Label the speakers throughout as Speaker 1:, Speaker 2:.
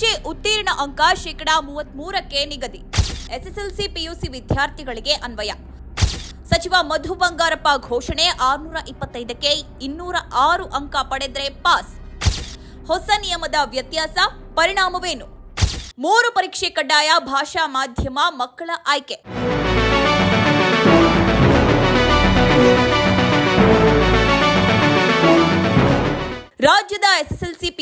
Speaker 1: ದಿನಾಂಕ ಶೇಕಡಾ ಮೂವತ್ಮೂರಕ್ಕೆ ನಿಗದಿ. ಎಸ್ಎಸ್ಎಲ್ಸಿ ಪಿಯುಸಿ ವಿದ್ಯಾರ್ಥಿಗಳಿಗೆ ಅನ್ವಯ. ಸಚಿವ ಮಧು ಬಂಗಾರಪ್ಪ ಘೋಷಣೆ ಆರುನೂರ ಇಪ್ಪತ್ತೈದಕ್ಕೆ ಇನ್ನೂರ ಆರು ಅಂಕ ಪಡೆದ್ರೆ ಪಾಸ್. ಹೊಸ ನಿಯಮದ ವ್ಯತ್ಯಾಸ, ಪರಿಣಾಮವೇನು? ಮೂರು ಪರೀಕ್ಷೆ ಕಡ್ಡಾಯ ಭಾಷಾ ಮಾಧ್ಯಮ ಮಕ್ಕಳ ಆಯ್ಕೆ.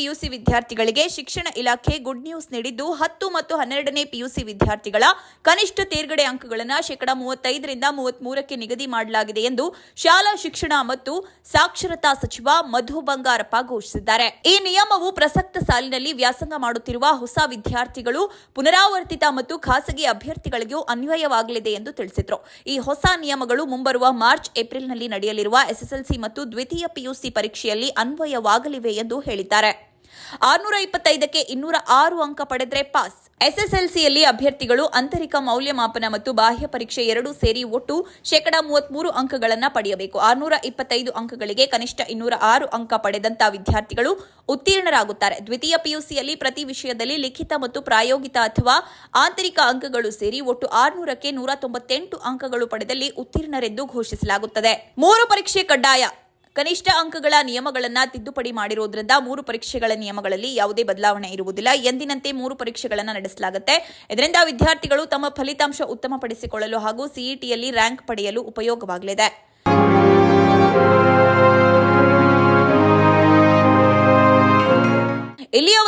Speaker 1: ಪಿಯುಸಿ ವಿದ್ಯಾರ್ಥಿಗಳಿಗೆ ಶಿಕ್ಷಣ ಇಲಾಖೆ ಗುಡ್ ನ್ಯೂಸ್ ನೀಡಿದ್ದು, ಹತ್ತು ಮತ್ತು ಹನ್ನೆರಡನೇ ಪಿಯುಸಿ ವಿದ್ಯಾರ್ಥಿಗಳ ಕನಿಷ್ಠ ತೇರ್ಗಡೆ ಅಂಕಗಳನ್ನು ಶೇಕಡಾ ಮೂವತ್ತೈದರಿಂದ ಮೂವತ್ಮೂರಕ್ಕೆ ನಿಗದಿ ಮಾಡಲಾಗಿದೆ ಎಂದು ಶಾಲಾ ಶಿಕ್ಷಣ ಮತ್ತು ಸಾಕ್ಷರತಾ ಸಚಿವ ಮಧು ಬಂಗಾರಪ್ಪ ಘೋಷಿಸಿದ್ದಾರೆ. ಈ ನಿಯಮವು ಪ್ರಸಕ್ತ ಸಾಲಿನಲ್ಲಿ ವ್ಯಾಸಂಗ ಮಾಡುತ್ತಿರುವ ಹೊಸ ವಿದ್ಯಾರ್ಥಿಗಳು, ಪುನರಾವರ್ತಿತ ಮತ್ತು ಖಾಸಗಿ ಅಭ್ಯರ್ಥಿಗಳಿಗೂ ಅನ್ವಯವಾಗಲಿದೆ ಎಂದು ತಿಳಿಸಿದರು. ಈ ಹೊಸ ನಿಯಮಗಳು ಮುಂಬರುವ ಮಾರ್ಚ್, ಏಪ್ರಿಲ್ನಲ್ಲಿ ನಡೆಯಲಿರುವ ಎಸ್ಎಸ್ಎಲ್ಸಿ ಮತ್ತು ದ್ವಿತೀಯ ಪಿಯುಸಿ ಪರೀಕ್ಷೆಯಲ್ಲಿ ಅನ್ವಯವಾಗಲಿವೆ ಎಂದು ಹೇಳಿದ್ದಾರೆ. ಆರುನೂರ ಇಪ್ಪತ್ತೈದಕ್ಕೆ ಇನ್ನೂರ ಆರು ಅಂಕ ಪಡೆದರೆ ಪಾಸ್. ಎಸ್ಎಸ್ಎಲ್ಸಿಯಲ್ಲಿ ಅಭ್ಯರ್ಥಿಗಳು ಆಂತರಿಕ ಮೌಲ್ಯಮಾಪನ ಮತ್ತು ಬಾಹ್ಯ ಪರೀಕ್ಷೆ ಎರಡೂ ಸೇರಿ ಒಟ್ಟು ಶೇಕಡಾ ಮೂವತ್ಮೂರು ಅಂಕಗಳನ್ನು ಪಡೆಯಬೇಕು. ಆರುನೂರ ಇಪ್ಪತ್ತೈದು ಅಂಕಗಳಿಗೆ ಕನಿಷ್ಠ ಇನ್ನೂರ ಆರು ಅಂಕ ಪಡೆದಂತಹ ವಿದ್ಯಾರ್ಥಿಗಳು ಉತ್ತೀರ್ಣರಾಗುತ್ತಾರೆ. ದ್ವಿತೀಯ ಪಿಯುಸಿಯಲ್ಲಿ ಪ್ರತಿ ವಿಷಯದಲ್ಲಿ ಲಿಖಿತ ಮತ್ತು ಪ್ರಾಯೋಗಿಕ ಅಥವಾ ಆಂತರಿಕ ಅಂಕಗಳು ಸೇರಿ ಒಟ್ಟು ಆರುನೂರಕ್ಕೆ ನೂರ ತೊಂಬತ್ತೆಂಟು ಅಂಕಗಳು ಪಡೆದಲ್ಲಿ ಉತ್ತೀರ್ಣರೆಂದು ಘೋಷಿಸಲಾಗುತ್ತದೆ. ಮೂರು ಪರೀಕ್ಷೆ ಕಡ್ಡಾಯ. ಕನಿಷ್ಠ ಅಂಕಗಳ ನಿಯಮಗಳನ್ನು ತಿದ್ದುಪಡಿ ಮಾಡಿರುವುದರಿಂದ ಮೂರು ಪರೀಕ್ಷೆಗಳ ನಿಯಮಗಳಲ್ಲಿ ಯಾವುದೇ ಬದಲಾವಣೆ ಇರುವುದಿಲ್ಲ. ಎಂದಿನಂತೆ ಮೂರು ಪರೀಕ್ಷೆಗಳನ್ನು ನಡೆಸಲಾಗುತ್ತೆ. ಇದರಿಂದ ವಿದ್ಯಾರ್ಥಿಗಳು ತಮ್ಮ ಫಲಿತಾಂಶ ಉತ್ತಮಪಡಿಸಿಕೊಳ್ಳಲು ಹಾಗೂ ಸಿಇಟಿಯಲ್ಲಿ ರ್ಯಾಂಕ್ ಪಡೆಯಲು ಉಪಯೋಗವಾಗಲಿದೆ.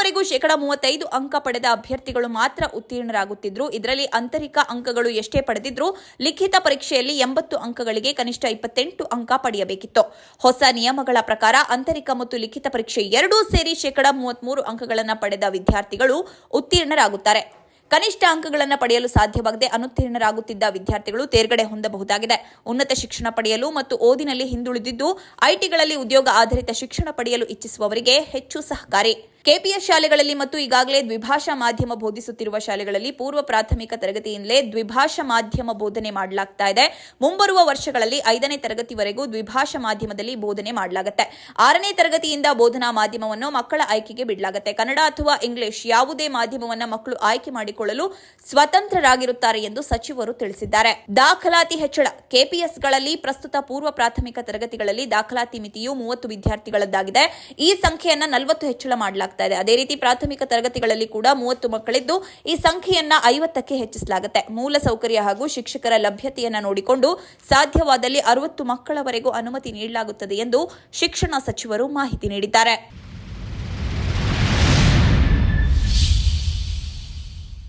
Speaker 1: ಇಲ್ಲಿಯವರೆಗೂ ಶೇಕಡಾ ಮೂವತ್ತೈದು ಅಂಕ ಪಡೆದ ಅಭ್ಯರ್ಥಿಗಳು ಮಾತ್ರ ಉತ್ತೀರ್ಣರಾಗುತ್ತಿದ್ರು. ಇದರಲ್ಲಿ ಆಂತರಿಕ ಅಂಕಗಳು ಎಷ್ಟೇ ಪಡೆದಿದ್ರೂ ಲಿಖಿತ ಪರೀಕ್ಷೆಯಲ್ಲಿ ಎಂಬತ್ತು ಅಂಕಗಳಿಗೆ ಕನಿಷ್ಠ ಇಪ್ಪತ್ತೆಂಟು ಅಂಕ ಪಡೆಯಬೇಕಿತ್ತು. ಹೊಸ ನಿಯಮಗಳ ಪ್ರಕಾರ ಆಂತರಿಕ ಮತ್ತು ಲಿಖಿತ ಪರೀಕ್ಷೆ ಎರಡೂ ಸೇರಿ ಶೇಕಡಾ ಮೂವತ್ಮೂರು ಅಂಕಗಳನ್ನು ಪಡೆದ ವಿದ್ಯಾರ್ಥಿಗಳು ಉತ್ತೀರ್ಣರಾಗುತ್ತಾರೆ. ಕನಿಷ್ಠ ಅಂಕಗಳನ್ನು ಪಡೆಯಲು ಸಾಧ್ಯವಾಗದೆ ಅನುತ್ತೀರ್ಣರಾಗುತ್ತಿದ್ದ ವಿದ್ಯಾರ್ಥಿಗಳು ತೇರ್ಗಡೆ ಹೊಂದಬಹುದಾಗಿದೆ. ಉನ್ನತ ಶಿಕ್ಷಣ ಪಡೆಯಲು ಮತ್ತು ಓದಿನಲ್ಲಿ ಹಿಂದುಳಿದಿದ್ದು ಐಟಿಗಳಲ್ಲಿ ಉದ್ಯೋಗ ಆಧಾರಿತ ಶಿಕ್ಷಣ ಪಡೆಯಲು ಇಚ್ಛಿಸುವವರಿಗೆ ಹೆಚ್ಚು ಸಹಕಾರಿ. ಕೆಪಿಎಸ್ ಶಾಲೆಗಳಲ್ಲಿ ಮತ್ತು ಈಗಾಗಲೇ ದ್ವಿಭಾಷಾ ಮಾಧ್ಯಮ ಬೋಧಿಸುತ್ತಿರುವ ಶಾಲೆಗಳಲ್ಲಿ ಪೂರ್ವ ಪ್ರಾಥಮಿಕ ತರಗತಿಯಿಂದಲೇ ದ್ವಿಭಾಷಾ ಮಾಧ್ಯಮ ಬೋಧನೆ ಮಾಡಲಾಗ್ತಾ ಇದೆ. ಮುಂಬರುವ ವರ್ಷಗಳಲ್ಲಿ ಐದನೇ ತರಗತಿವರೆಗೂ ದ್ವಿಭಾಷಾ ಮಾಧ್ಯಮದಲ್ಲಿ ಬೋಧನೆ ಮಾಡಲಾಗುತ್ತೆ. ಆರನೇ ತರಗತಿಯಿಂದ ಬೋಧನಾ ಮಾಧ್ಯಮವನ್ನು ಮಕ್ಕಳ ಆಯ್ಕೆಗೆ ಬಿಡಲಾಗುತ್ತೆ. ಕನ್ನಡ ಅಥವಾ ಇಂಗ್ಲಿಷ್ ಯಾವುದೇ ಮಾಧ್ಯಮವನ್ನ ಮಕ್ಕಳು ಆಯ್ಕೆ ಮಾಡಿಕೊಳ್ಳಲು ಸ್ವತಂತ್ರರಾಗಿರುತ್ತಾರೆ ಎಂದು ಸಚಿವರು ತಿಳಿಸಿದ್ದಾರೆ. ದಾಖಲಾತಿ ಹೆಚ್ಚಳ, ಕೆಪಿಎಸ್ಗಳಲ್ಲಿ ಪ್ರಸ್ತುತ ಪೂರ್ವ ಪ್ರಾಥಮಿಕ ತರಗತಿಗಳಲ್ಲಿ ದಾಖಲಾತಿ ಮಿತಿಯು ಮೂವತ್ತು ವಿದ್ಯಾರ್ಥಿಗಳದ್ದಾಗಿದೆ. ಈ ಸಂಖ್ಯೆಯನ್ನು ನಲವತ್ತು ಹೆಚ್ಚಳ ಮಾಡಲಾಗ್ತಾ ಇದೆ. ಅದೇ ರೀತಿ ಪ್ರಾಥಮಿಕ ತರಗತಿಗಳಲ್ಲಿ ಕೂಡ ಮೂವತ್ತು ಮಕ್ಕಳಿದ್ದು ಈ ಸಂಖ್ಯೆಯನ್ನ ಐವತ್ತಕ್ಕೆ ಹೆಚ್ಚಿಸಲಾಗುತ್ತೆ. ಮೂಲ ಸೌಕರ್ಯ ಹಾಗೂ ಶಿಕ್ಷಕರ ಲಭ್ಯತೆಯನ್ನ ನೋಡಿಕೊಂಡು ಸಾಧ್ಯವಾದಲ್ಲಿ ಅರವತ್ತು ಮಕ್ಕಳವರೆಗೂ ಅನುಮತಿ ನೀಡಲಾಗುತ್ತದೆ ಎಂದು ಶಿಕ್ಷಣ ಸಚಿವರು ಮಾಹಿತಿ ನೀಡಿದ್ದಾರೆ.